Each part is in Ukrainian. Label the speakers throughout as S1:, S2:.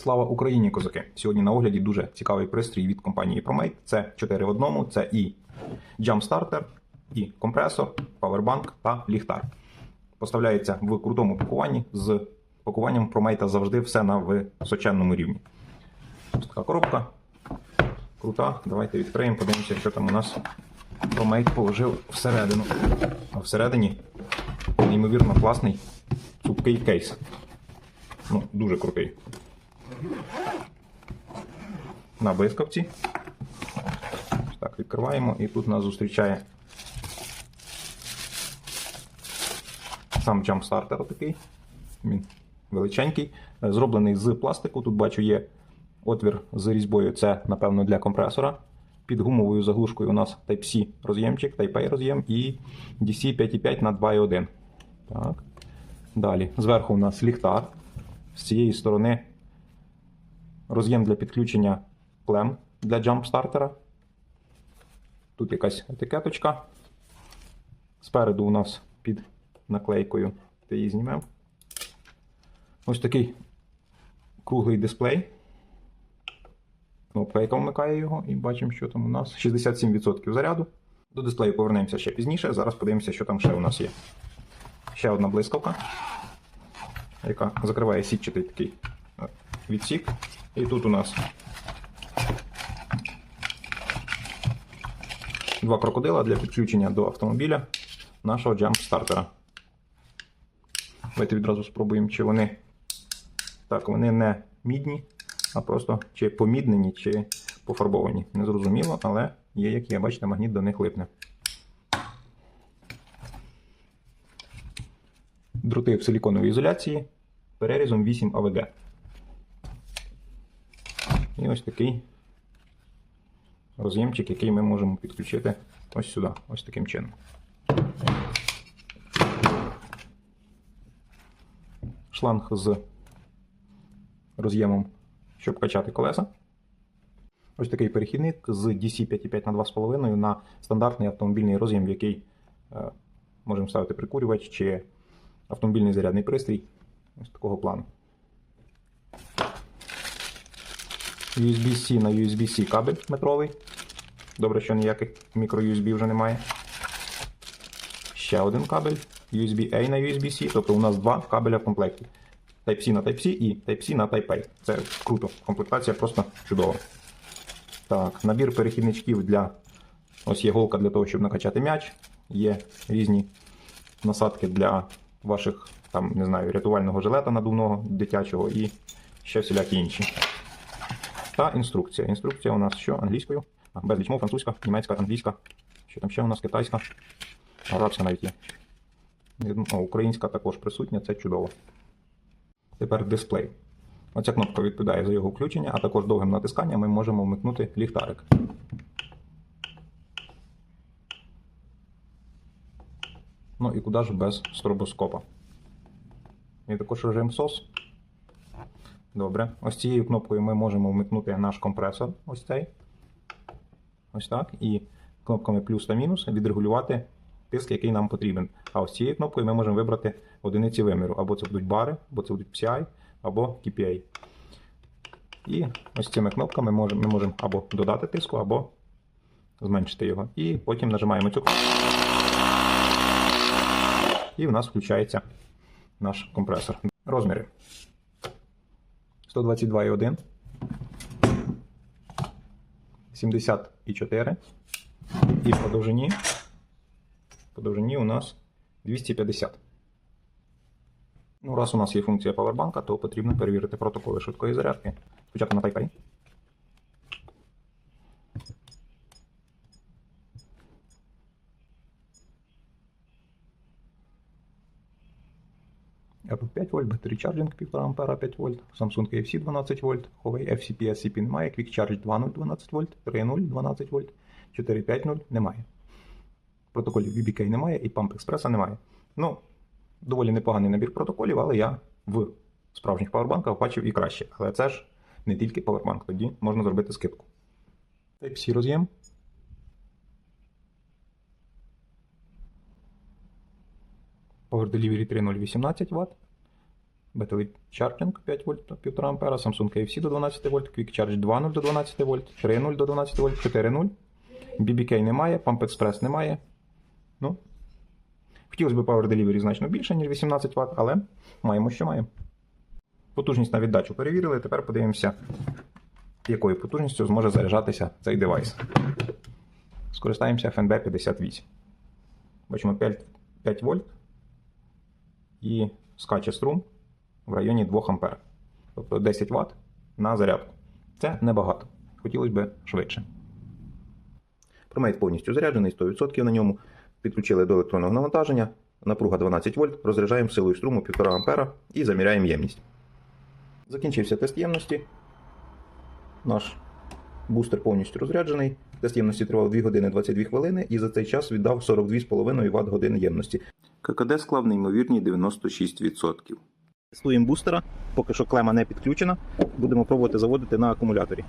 S1: Слава Україні, козаки! Сьогодні на огляді дуже цікавий пристрій від компанії ProMate. Це 4 в одному, це і Starter, і компресор, павербанк та ліхтар. Поставляється в крутому пакуванні з пакуванням ProMate завжди все на височенному рівні. Ось така коробка. Крута. Давайте відкриємо, подивимося, що там у нас ProMate положив всередину. А всередині неймовірно класний цупкий кейс. Ну, дуже крутий. На блискавці. Так, відкриваємо, і тут нас зустрічає сам джампстартер такий. Він величенький. Зроблений з пластику. Тут бачу є отвір з різьбою. Це, напевно, для компресора. Під гумовою заглушкою у нас Type-C роз'ємчик, Type-A роз'єм і DC 5.5 на 2.1. Так. Далі. Зверху у нас ліхтар. З цієї сторони роз'єм для підключення клем для джампстартера. Тут якась етикеточка. Спереду у нас під наклейкою. Ти її знімемо. Ось такий круглий дисплей. Кнопка, вмикає його, і бачимо, що там у нас 67% заряду. До дисплею повернемося ще пізніше. Зараз подивимося, що там ще у нас є. Ще одна блискавка, яка закриває сітчатий такий відсік. І тут у нас два крокодила для підключення до автомобіля нашого джамп-стартера. Давайте відразу спробуємо, чи вони. Так, вони не мідні, а просто чи поміднені, чи пофарбовані. Незрозуміло, але є, як є, бачите, магніт до них липне. Дроти в силіконовій ізоляції перерізом 8 АВГ. І ось такий роз'ємчик, який ми можемо підключити ось сюди, ось таким чином. Шланг з роз'ємом, щоб качати колеса. Ось такий перехідник з DC 5.5 на 2,5 на стандартний автомобільний роз'єм, в який е, можемо ставити прикурювач чи автомобільний зарядний пристрій. Ось такого плану. USB-C на USB-C кабель метровий. Добре, що ніяких мікро-USB вже немає. Ще один кабель USB-A на USB-C, тобто у нас два кабеля в комплекті. Type-C на Type-C і Type-C на Type-A. Це круто. Комплектація просто чудова. Так, набір перехідничків для. Ось є голка для того, щоб накачати м'яч. Є різні насадки для ваших, там, не знаю, рятувального жилета надувного дитячого і ще всілякі інші. Та інструкція. Інструкція у нас що? Англійською. Безліч мов, французька, німецька, англійська. Що там ще у нас? Китайська. Арабська навіть є. О, українська також присутня, це чудово. Тепер дисплей. Оця кнопка відповідає за його включення, а також довгим натисканням ми можемо вмикнути ліхтарик. Ну і куди ж без стробоскопа. І також режим SOS. Добре. Ось цією кнопкою ми можемо вмикнути наш компресор. Ось цей. Ось так. І кнопками плюс та мінус відрегулювати тиск, який нам потрібен. А ось цією кнопкою ми можемо вибрати одиниці виміру. Або це будуть бари, або це будуть PCI, або KPA. І ось цими кнопками можемо, ми можемо або додати тиску, або зменшити його. І потім нажимаємо цю кнопку. І в нас включається наш компресор. Розміри 122,1, 74 і по довжині, по довжині у нас 250. Ну, раз у нас є функція павербанка, то потрібно перевірити протоколи швидкої зарядки. Спочатку на Type-A. Apple 5 вольт, Battery Charging 1,5 А 5 вольт, Samsung AFC 12 вольт, Huawei FCP SCP немає, Quick Charge 2.0 12 вольт, 3.0 12 вольт, 4.5.0 немає. Протоколів BBK немає і Pump Express немає. Ну, доволі непоганий набір протоколів, але я в справжніх павербанках бачив і краще. Але це ж не тільки павербанк, тоді можна зробити скидку. Type-C роз'єм. Power Delivery 3.0 18 Вт. Battery Charging 5 вольт 1,5 ампера, Samsung KFC до 12 вольт, Quick Charge 2.0 до 12 вольт, 3.0 до 12 вольт, 4.0. BBK немає, Pump Express немає. Ну, хотілося б Power Delivery значно більше, ніж 18 Вт, але маємо, що маємо. Потужність на віддачу перевірили, тепер подивимося, якою потужністю зможе заряджатися цей девайс. Скористаємося FNB 58. Бачимо 5, 5 вольт і скаче струм в районі 2 А. Тобто 10 Вт на зарядку. Це небагато. Хотілося б швидше. Промейт повністю заряджений, 100% на ньому. Підключили до електронного навантаження. Напруга 12 вольт, розряджаємо силою струму 1,5 А і заміряємо ємність. Закінчився тест ємності. Наш бустер повністю розряджений. Тест ємності тривав 2 години 22 хвилини і за цей час віддав 42,5 Вт годин ємності. ККД склав неймовірні 96%. Тестуємо бустера, поки що клема не підключена. Будемо пробувати заводити на акумуляторі.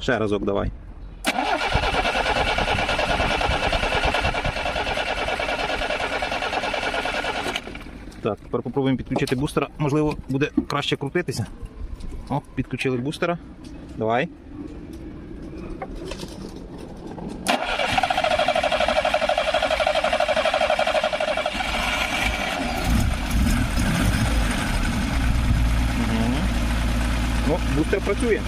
S1: Ще разок давай. Так, тепер попробуємо підключити бустера. Можливо, буде краще крутитися. О, підключили бустера. Давай. Мгм. Ну, бустер працює.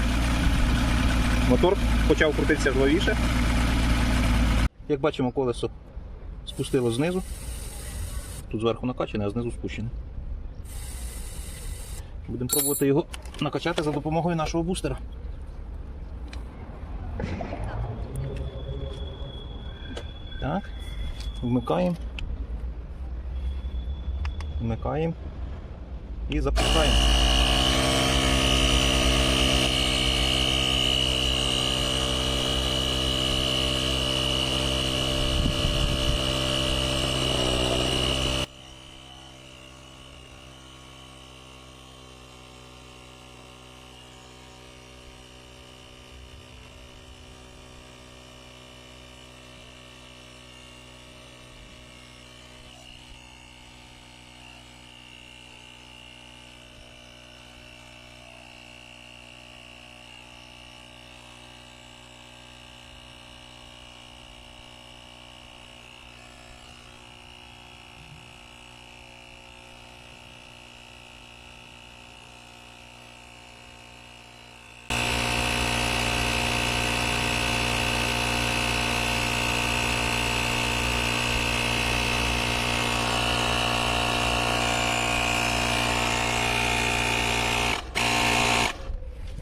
S1: Мотор почав крутитися жвавіше. Як бачимо, колесо спустило знизу. Тут зверху накачане, а знизу спущене. Будемо пробувати його накачати за допомогою нашого бустера. Так. Вмикаємо. Вмикаємо. І запускаємо.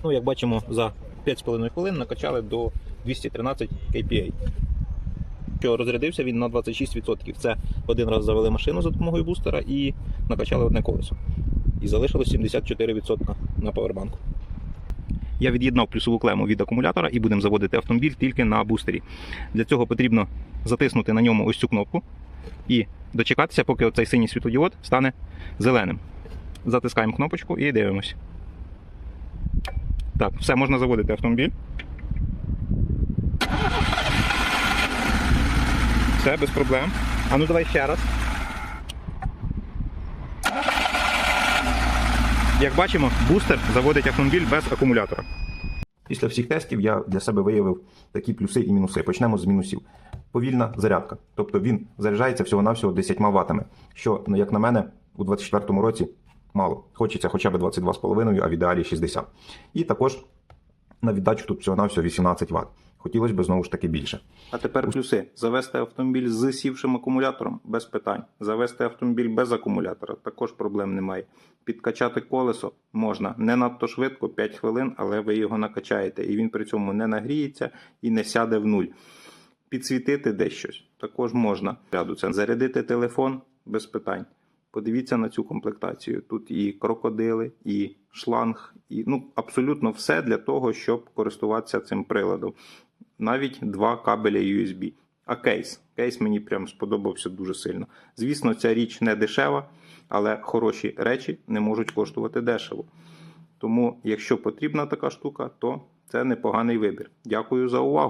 S1: Ну, як бачимо, за 5,5 хвилин накачали до 213 kPa. Що розрядився він на 26%. Це один раз завели машину за допомогою бустера і накачали одне колесо. І залишилось 74% на павербанку. Я від'єднав плюсову клему від акумулятора і будемо заводити автомобіль тільки на бустері. Для цього потрібно затиснути на ньому ось цю кнопку і дочекатися, поки оцей синій світлодіод стане зеленим. Затискаємо кнопочку і дивимось. Так, все, можна заводити автомобіль. Все, без проблем. А ну давай ще раз. Як бачимо, бустер заводить автомобіль без акумулятора. Після всіх тестів я для себе виявив такі плюси і мінуси. Почнемо з мінусів. Повільна зарядка. Тобто він заряджається всього-навсього 10 ватами, що, як на мене, у 2024 році мало. Хочеться хоча б 22,5, а в ідеалі 60. І також на віддачу тут всього-навсього 18 Вт. Хотілося б знову ж таки більше. А тепер плюси. Завести автомобіль з сівшим акумулятором без питань. Завести автомобіль без акумулятора також проблем немає. Підкачати колесо можна не надто швидко, 5 хвилин, але ви його накачаєте, і він при цьому не нагріється і не сяде в нуль. Підсвітити десь щось також можна. Це зарядити телефон без питань. Подивіться на цю комплектацію. Тут і крокодили, і шланг, і ну абсолютно все для того, щоб користуватися цим приладом. Навіть два кабеля USB. А кейс. Кейс мені прям сподобався дуже сильно. Звісно, ця річ не дешева, але хороші речі не можуть коштувати дешево. Тому, якщо потрібна така штука, то це непоганий вибір. Дякую за увагу.